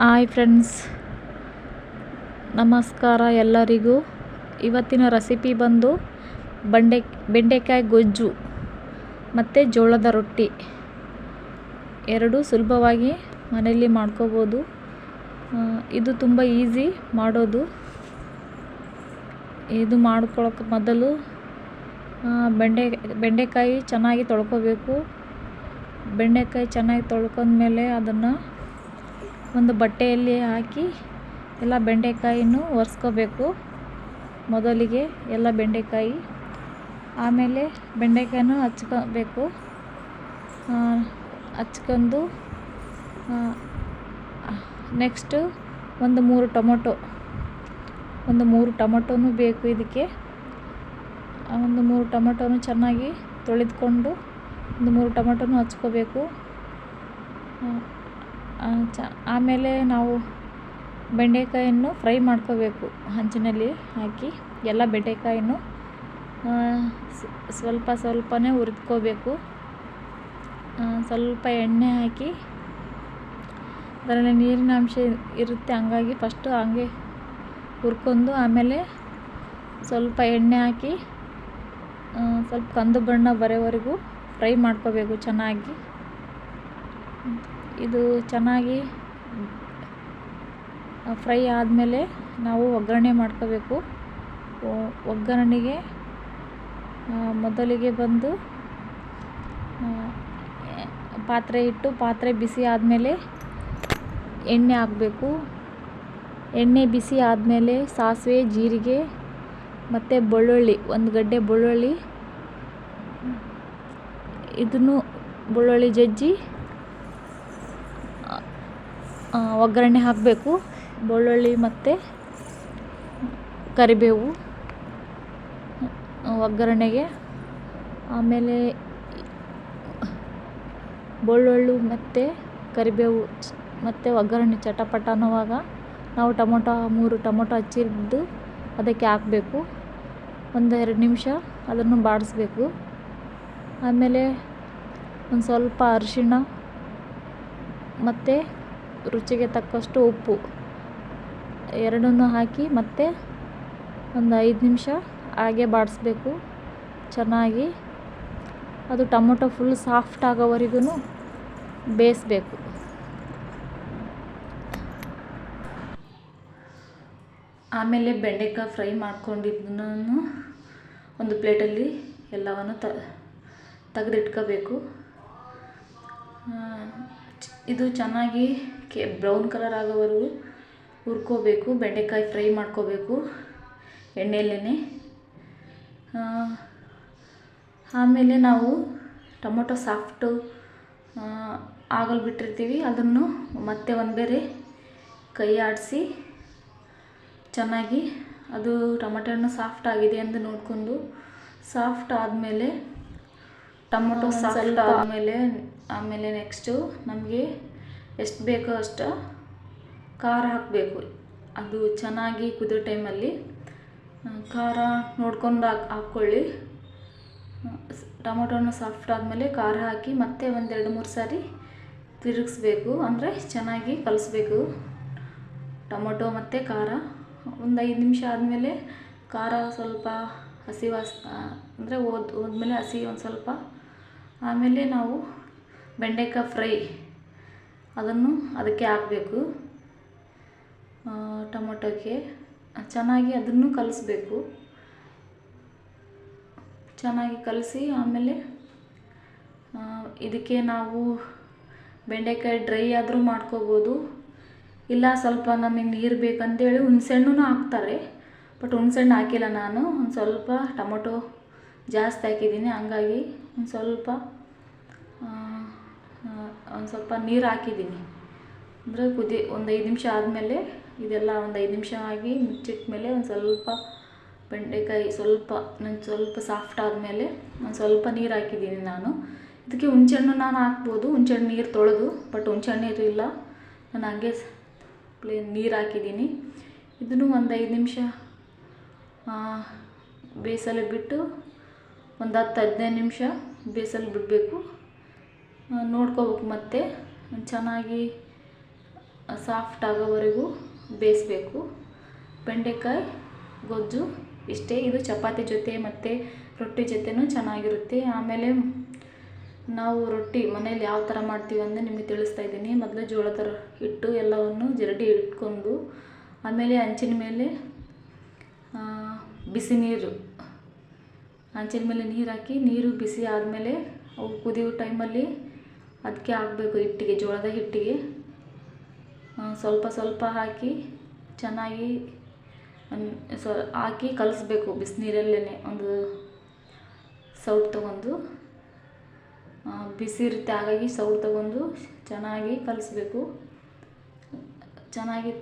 Hi friends. ನಮಸ್ಕಾರ ಎಲ್ಲರಿಗೂ. ಇವತ್ತಿನ ರೆಸಿಪಿ ಬಂದು ಬಂಡೆ, ಬೆಂಡೆಕಾಯಿ ಗೊಜ್ಜು ಮತ್ತು ಜೋಳದ ರೊಟ್ಟಿ. ಎರಡು ಸುಲಭವಾಗಿ ಮನೆಯಲ್ಲಿ ಮಾಡ್ಕೋಬೋದು. ಇದು ತುಂಬ ಈಸಿ ಮಾಡೋದು. ಇದು ಮಾಡ್ಕೊಳಕ್ಕೆ ಮೊದಲು ಬೆಂಡೆ, ಬೆಂಡೆಕಾಯಿ ಚೆನ್ನಾಗಿ ತೊಳ್ಕೊಬೇಕು. ಬೆಂಡೆಕಾಯಿ ಚೆನ್ನಾಗಿ ತೊಳ್ಕೊಂಡ್ಮೇಲೆ ಅದನ್ನು ಒಂದು ಬಟ್ಟೆಯಲ್ಲಿ ಹಾಕಿ ಎಲ್ಲ ಬೆಂಡೆಕಾಯಿನೂ ಒರೆಸ್ಕೋಬೇಕು ಮೊದಲಿಗೆ ಎಲ್ಲ ಬೆಂಡೆಕಾಯಿ. ಆಮೇಲೆ ಬೆಂಡೆಕಾಯಿನೂ ಹಚ್ಕೋಬೇಕು. ಹಚ್ಕೊಂಡು ನೆಕ್ಸ್ಟು ಒಂದು ಮೂರು ಟೊಮೊಟೊ, ಒಂದು ಮೂರು ಟೊಮೊಟೊನೂ ಬೇಕು ಇದಕ್ಕೆ. ಒಂದು ಮೂರು ಟೊಮೊಟೊನೂ ಚೆನ್ನಾಗಿ ತೊಳೆದುಕೊಂಡು ಒಂದು ಮೂರು ಟೊಮೊಟೊನೂ ಹಚ್ಕೋಬೇಕು. ಚ, ಆಮೇಲೆ ನಾವು ಬೆಂಡೆಕಾಯನ್ನು ಫ್ರೈ ಮಾಡ್ಕೋಬೇಕು. ಹಂಚಿನಲ್ಲಿ ಹಾಕಿ ಎಲ್ಲ ಬೆಂಡೆಕಾಯನ್ನು ಸ್ವಲ್ಪ ಸ್ವಲ್ಪನೇ ಹುರಿದ್ಕೋಬೇಕು. ಸ್ವಲ್ಪ ಎಣ್ಣೆ ಹಾಕಿ ಅದರಲ್ಲಿ ನೀರಿನ ಅಂಶ ಇರುತ್ತೆ, ಹಂಗಾಗಿ ಫಸ್ಟು ಹಂಗೆ ಹುರ್ಕೊಂಡು ಆಮೇಲೆ ಸ್ವಲ್ಪ ಎಣ್ಣೆ ಹಾಕಿ ಸ್ವಲ್ಪ ಕಂದು ಬಣ್ಣ ಬರೋವರೆಗೂ ಫ್ರೈ ಮಾಡ್ಕೋಬೇಕು ಚೆನ್ನಾಗಿ. ಇದು ಚೆನ್ನಾಗಿ ಫ್ರೈ ಆದಮೇಲೆ ನಾವು ಒಗ್ಗರಣೆ ಮಾಡ್ಕೋಬೇಕು. ಒಗ್ಗರಣೆಗೆ ಮೊದಲಿಗೆ ಬಂದು ಪಾತ್ರೆ ಇಟ್ಟು ಪಾತ್ರೆ ಬಿಸಿ ಆದಮೇಲೆ ಎಣ್ಣೆ ಹಾಕಬೇಕು. ಎಣ್ಣೆ ಬಿಸಿ ಆದಮೇಲೆ ಸಾಸಿವೆ, ಜೀರಿಗೆ, ಮತ್ತು ಬೆಳ್ಳುಳ್ಳಿ, ಒಂದು ಗಡ್ಡೆ ಬೆಳ್ಳುಳ್ಳಿ. ಇದನ್ನು ಬೆಳ್ಳುಳ್ಳಿ ಜಜ್ಜಿ ಒಗ್ಗರಣೆ ಹಾಕಬೇಕು, ಬೆಳ್ಳುಳ್ಳಿ ಮತ್ತು ಕರಿಬೇವು ಒಗ್ಗರಣೆಗೆ, ಆಮೇಲೆ ಬೆಳ್ಳುಳ್ಳಿ ಮತ್ತು ಕರಿಬೇವು ಮತ್ತು ಒಗ್ಗರಣೆ ಚಟಪಟ ಅನ್ನುವಾಗ ನಾವು ಟೊಮೊಟೊ, ಮೂರು ಟೊಮೊಟೊ ಹಚ್ಚಿದ್ದು ಅದಕ್ಕೆ ಹಾಕಬೇಕು. ಒಂದು ಎರಡು ನಿಮಿಷ ಅದನ್ನು ಬಾಡಿಸ್ಬೇಕು. ಆಮೇಲೆ ಒಂದು ಸ್ವಲ್ಪ ಅರಿಶಿಣ ಮತ್ತು ರುಚಿಗೆ ತಕ್ಕಷ್ಟು ಉಪ್ಪು. ಎರಡನ್ನೂ ಹಾಕಿ ಮತ್ತೆ ಒಂದು ಐದು ನಿಮಿಷ ಹಾಗೆ ಬಾಡಿಸ್ಬೇಕು. ಚೆನ್ನಾಗಿ ಅದು ಟೊಮೊಟೊ ಫುಲ್ ಸಾಫ್ಟ್ ಆಗೋವರೆಗೂ ಬೇಯಿಸ್ಬೇಕು. ಆಮೇಲೆ ಬೆಂಡೆಕಾಯಿ ಫ್ರೈ ಮಾಡ್ಕೊಂಡಿದ್ದನ್ನು ಒಂದು ಪ್ಲೇಟಲ್ಲಿ ಎಲ್ಲವನ್ನು ತ ತೆಗೆದಿಟ್ಕೋಬೇಕು. ಇದು ಚೆನ್ನಾಗಿ ಕೆ ಬ್ರೌನ್ ಕಲರ್ ಆಗೋವರೆಗೂ ಹುರ್ಕೋಬೇಕು, ಬೆಂಡೆಕಾಯಿ ಫ್ರೈ ಮಾಡ್ಕೋಬೇಕು ಎಣ್ಣೆಯಲ್ಲೇ ಆಮೇಲೆ ನಾವು ಟೊಮೊಟೊ ಸಾಫ್ಟು ಆಗಲು ಬಿಟ್ಟಿರ್ತೀವಿ. ಅದನ್ನು ಮತ್ತೆ ಒಂದು ಬೇರೆ ಕೈ ಆಡಿಸಿ ಚೆನ್ನಾಗಿ ಅದು ಟೊಮೊಟೊ ಹಣ್ಣು ಸಾಫ್ಟ್ ಆಗಿದೆ ಎಂದು ನೋಡಿಕೊಂಡು ಸಾಫ್ಟ್ ಆದಮೇಲೆ ಟೊಮೊಟೊ ಸಾಫ್ಟ್ ಆದಮೇಲೆ ಆಮೇಲೆ ನೆಕ್ಸ್ಟು ನಮಗೆ ಎಷ್ಟು ಬೇಕೋ ಅಷ್ಟು ಖಾರ ಹಾಕಬೇಕು. ಅದು ಚೆನ್ನಾಗಿ ಕುದಿಯೋ ಟೈಮಲ್ಲಿ ಖಾರ ನೋಡ್ಕೊಂಡು ಹಾಕ್ ಹಾಕ್ಕೊಳ್ಳಿ. ಟೊಮೊಟೊನ ಸಾಫ್ಟ್ ಆದಮೇಲೆ ಖಾರ ಹಾಕಿ ಮತ್ತೆ ಒಂದೆರಡು ಮೂರು ಸಾರಿ ತಿರುಗಿಸ್ಬೇಕು. ಅಂದರೆ ಚೆನ್ನಾಗಿ ಕಲಿಸ್ಬೇಕು. ಟೊಮೊಟೊ ಮತ್ತು ಖಾರ ಒಂದು ಐದು ನಿಮಿಷ ಆದಮೇಲೆ ಖಾರ ಸ್ವಲ್ಪ ಹಸಿ ವಾಸ ಅಂದರೆ ಹೋದ ಹೋದ್ಮೇಲೆ ಹಸಿ ಒಂದು ಸ್ವಲ್ಪ ಆಮೇಲೆ ನಾವು ಬೆಂಡೆಕಾಯಿ ಫ್ರೈ ಅದನ್ನು ಅದಕ್ಕೆ ಹಾಕಬೇಕು. ಟೊಮೊಟೊಕ್ಕೆ ಚೆನ್ನಾಗಿ ಅದನ್ನು ಕಲಿಸ್ಬೇಕು. ಚೆನ್ನಾಗಿ ಕಲಸಿ ಆಮೇಲೆ ಇದಕ್ಕೆ ನಾವು ಬೆಂಡೆಕಾಯಿ ಡ್ರೈ ಆದರೂ ಮಾಡ್ಕೋಬೋದು. ಇಲ್ಲ ಸ್ವಲ್ಪ ನಮಗೆ ನೀರು ಬೇಕಂತೇಳಿ ಹುಣ್ಸೆಹಣ್ಣು ಹಾಕ್ತಾರೆ. ಬಟ್ ಹುಣ್ಸೆಹಣ್ಣು ಹಾಕಿಲ್ಲ ನಾನು. ಒಂದು ಸ್ವಲ್ಪ ಟೊಮೊಟೊ ಜಾಸ್ತಿ ಹಾಕಿದ್ದೀನಿ. ಹಂಗಾಗಿ ಒಂದು ಸ್ವಲ್ಪ ಒಂದು ಸ್ವಲ್ಪ ನೀರು ಹಾಕಿದ್ದೀನಿ ಅಂದರೆ ಕುದಿ, ಒಂದು ಐದು ನಿಮಿಷ ಆದಮೇಲೆ ಇದೆಲ್ಲ ಒಂದು ಐದು ನಿಮಿಷ ಆಗಿ ಮುಚ್ಚಿಟ್ಟ ಮೇಲೆ ಒಂದು ಸ್ವಲ್ಪ ಬೆಂಡೆಕಾಯಿ ಸ್ವಲ್ಪ, ನಂಗೆ ಸ್ವಲ್ಪ ಸಾಫ್ಟ್ ಆದಮೇಲೆ ಒಂದು ಸ್ವಲ್ಪ ನೀರು ಹಾಕಿದ್ದೀನಿ ನಾನು. ಇದಕ್ಕೆ ಹುಣಸೆಹಣ್ಣು ನಾನು ಹಾಕ್ಬೋದು, ಹುಣಸೆಹಣ್ಣು ನೀರು ತೊಳೆದು, ಬಟ್ ಹುಣಸೆಹಣ್ಣು ನೀರು ಇಲ್ಲ. ನಾನು ಹಂಗೆ ಪ್ಲೇನ್ ನೀರು ಹಾಕಿದ್ದೀನಿ ಇದನ್ನು ಒಂದು ಐದು ನಿಮಿಷ ಬೇಯಿಸಲು ಬಿಟ್ಟು ಒಂದು ಹತ್ತು ಹದಿನೈದು ನಿಮಿಷ ಬೇಸಲ್ಲಿ ಬಿಡಬೇಕು. ನೋಡ್ಕೋಬೇಕು ಮತ್ತೆ. ಚೆನ್ನಾಗಿ ಸಾಫ್ಟ್ ಆಗೋವರೆಗೂ ಬೇಯಿಸ್ಬೇಕು. ಬೆಂಡೆಕಾಯಿ, ಗೊಜ್ಜು ಇಷ್ಟೇ. ಇದು ಚಪಾತಿ ಜೊತೆ ಮತ್ತು ರೊಟ್ಟಿ ಜೊತೆನೂ ಚೆನ್ನಾಗಿರುತ್ತೆ. ಆಮೇಲೆ ನಾವು ರೊಟ್ಟಿ ಮನೇಲಿ ಯಾವ ಥರ ಮಾಡ್ತೀವಿ ಅಂದರೆ ನಿಮಗೆ ತಿಳಿಸ್ತಾ ಇದ್ದೀನಿ. ಮೊದಲು ಜೋಳ ಥರ ಹಿಟ್ಟು ಎಲ್ಲವನ್ನು ಜರಡಿ ಇಟ್ಕೊಂಡು, ಆಮೇಲೆ ಹಂಚಿನ ಮೇಲೆ ಬಿಸಿ ನೀರು. ಹಂಚಿನ ಮೇಲೆ ನೀರು ಹಾಕಿ, ನೀರು ಬಿಸಿ ಆದಮೇಲೆ ಅವು ಕುದಿಯೋ ಟೈಮಲ್ಲಿ ಅದಕ್ಕೆ ಹಾಕಬೇಕು ಹಿಟ್ಟಿಗೆ, ಜೋಳದ ಹಿಟ್ಟಿಗೆ. ಸ್ವಲ್ಪ ಸ್ವಲ್ಪ ಹಾಕಿ ಚೆನ್ನಾಗಿ ಸೊ, ಹಾಕಿ ಕಲಿಸ್ಬೇಕು ಬಿಸಿನೀರಲ್ಲೇ ಒಂದು ಸೌಟ್ ತಗೊಂಡು. ಬಿಸಿ ಇರುತ್ತೆ, ಹಾಗಾಗಿ ಸೌಟ್ ತಗೊಂಡು ಚೆನ್ನಾಗಿ ಕಲಸ್ಬೇಕು. ಚೆನ್ನಾಗಿ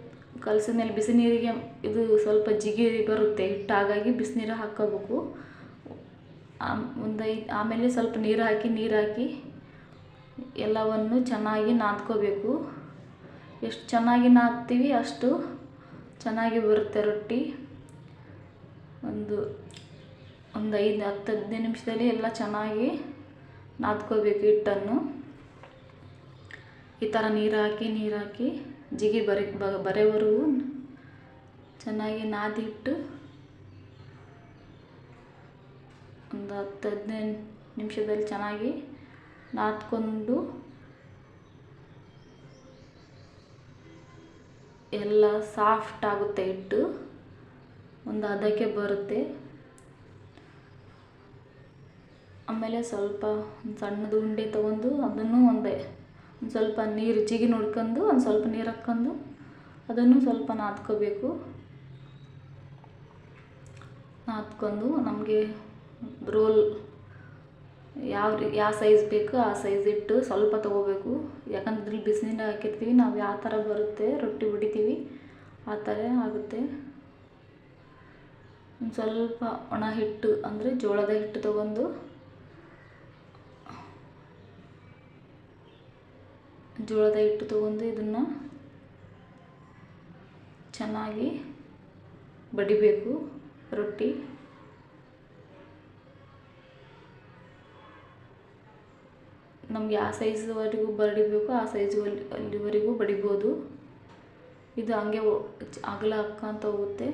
ಕಲಸಿದ ಮೇಲೆ ಬಿಸಿ ನೀರಿಗೆ ಇದು ಸ್ವಲ್ಪ ಜಿಗಿ ಬರುತ್ತೆ ಹಿಟ್ಟು, ಹಾಗಾಗಿ ಬಿಸಿನೀರು ಹಾಕೋಬೇಕು ಆಮ್- ಒಂದು ಐದು ಆಮೇಲೆ ಸ್ವಲ್ಪ ನೀರು ಹಾಕಿ ನೀರು ಹಾಕಿ ಎಲ್ಲವನ್ನು ಚೆನ್ನಾಗಿ ನಾದ್ಕೋಬೇಕು. ಎಷ್ಟು ಚೆನ್ನಾಗಿ ನಾದ್ತೀವಿ ಅಷ್ಟು ಚೆನ್ನಾಗಿ ಬರುತ್ತೆ ರೊಟ್ಟಿ. ಒಂದು ಒಂದು ಐದು, ಹತ್ತು, ಹದಿನೈದು ನಿಮಿಷದಲ್ಲಿ ಎಲ್ಲ ಚೆನ್ನಾಗಿ ನಾದ್ಕೋಬೇಕು ಹಿಟ್ಟನ್ನು. ಈ ಥರ ನೀರು ಹಾಕಿ ನೀರು ಹಾಕಿ ಜಿಗಿ ಬರಿ ಬರೆವರೆಗೂ ಚೆನ್ನಾಗಿ ನಾದಿಟ್ಟು ಒಂದು ಹತ್ತು, ಹದಿನೈದು ನಿಮಿಷದಲ್ಲಿ ಚೆನ್ನಾಗಿ ನಾದ್ಕೊಂಡು ಎಲ್ಲ ಸಾಫ್ಟ್ ಆಗುತ್ತೆ ಹಿಟ್ಟು. ಒಂದು ಅದಕ್ಕೆ ಬರುತ್ತೆ. ಆಮೇಲೆ ಸ್ವಲ್ಪ ಒಂದು ಸಣ್ಣದು ಉಂಡೆ ತೊಗೊಂಡು ಅದನ್ನು ಒಂದೇ, ಒಂದು ಸ್ವಲ್ಪ ನೀರು ಜಿಗಿ ನೋಡ್ಕೊಂಡು, ಒಂದು ಸ್ವಲ್ಪ ನೀರು ಹಾಕ್ಕೊಂಡು ಅದನ್ನು ಸ್ವಲ್ಪ ನಾದ್ಕೋಬೇಕು ನಾದ್ಕೊಂಡು ನಮಗೆ ರೋಲ್ ಯಾವ ರೀ, ಯಾವ ಸೈಜ್ ಬೇಕು ಆ ಸೈಜ್ ಇಟ್ಟು ಸ್ವಲ್ಪ ತೊಗೋಬೇಕು. ಯಾಕಂದ್ರೆ ಇದ್ರಲ್ಲಿ ಬಿಸಿನೀರು ಹಾಕಿರ್ತೀವಿ, ನಾವು ಯಾವ ಥರ ಬರುತ್ತೆ ರೊಟ್ಟಿ ಹೊಡಿತೀವಿ ಆ ಥರ ಆಗುತ್ತೆ. ಒಂದು ಸ್ವಲ್ಪ ಒಣ ಹಿಟ್ಟು, ಅಂದರೆ ಜೋಳದ ಹಿಟ್ಟು ತೊಗೊಂಡು ಜೋಳದ ಹಿಟ್ಟು ತೊಗೊಂಡು ಇದನ್ನು ಚೆನ್ನಾಗಿ ಬಡಿಬೇಕು ರೊಟ್ಟಿ. ನಮ್ಗೆ ಆ ಸೈಜ್ವರೆಗೂ ಬಡಿಬೇಕು ಆ ಸೈಜ್ ಅಲ್ಲಿವರೆಗೂ ಬಡಿಬೋದು ಇದು ಹಂಗೆ ಅಗಲ ಹಾಕ್ಕಂತ ಹೋಗುತ್ತೆ.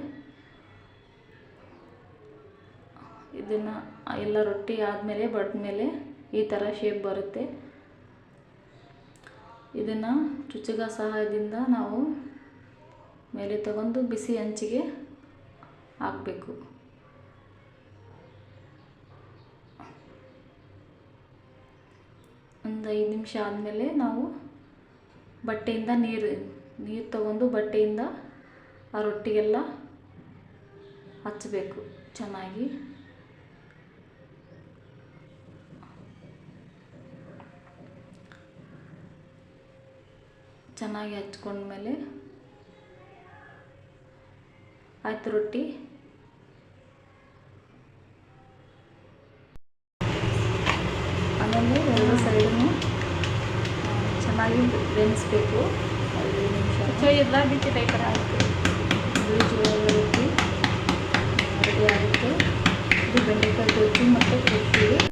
ಇದನ್ನು ಎಲ್ಲ ರೊಟ್ಟಿ ಆದಮೇಲೆ ಬಡ್ದ್ಮೇಲೆ ಈ ಥರ ಶೇಪ್ ಬರುತ್ತೆ. ಇದನ್ನು ಚುಚ್ಚಗ ಸಹಾಯದಿಂದ ನಾವು ಮೇಲೆ ತಗೊಂಡು ಬಿಸಿ ಹಂಚಿಗೆ ಹಾಕಬೇಕು ಒಂದು ಐದು ನಿಮಿಷ ಆದಮೇಲೆ ನಾವು ಬಟ್ಟೆಯಿಂದ ನೀರು ನೀರು ತಗೊಂಡು ಬಟ್ಟೆಯಿಂದ ಆ ರೊಟ್ಟಿಗೆಲ್ಲ ಹಚ್ಚಬೇಕು ಚೆನ್ನಾಗಿ. ಚೆನ್ನಾಗಿ ಹಚ್ಕೊಂಡ್ಮೇಲೆ ಆಯ್ತು ರೊಟ್ಟಿ ಆಮೇಲೆ ಎರಡು ಸೈಡನ್ನು ಚೆನ್ನಾಗಿ ಬೆಳೆಸ್ಬೇಕು ಐದು ನಿಮಿಷ. ಎಲ್ಲ ಬಿಟ್ಟಿದೆ ಈ ಥರ ಆಯಿತು ರೆಡಿ ಆಗುತ್ತೆ. ಇದು ಬೆಂಡೆಕಾಯಿ ಗೊಜ್ಜು ಮತ್ತು ರೊಟ್ಟಿ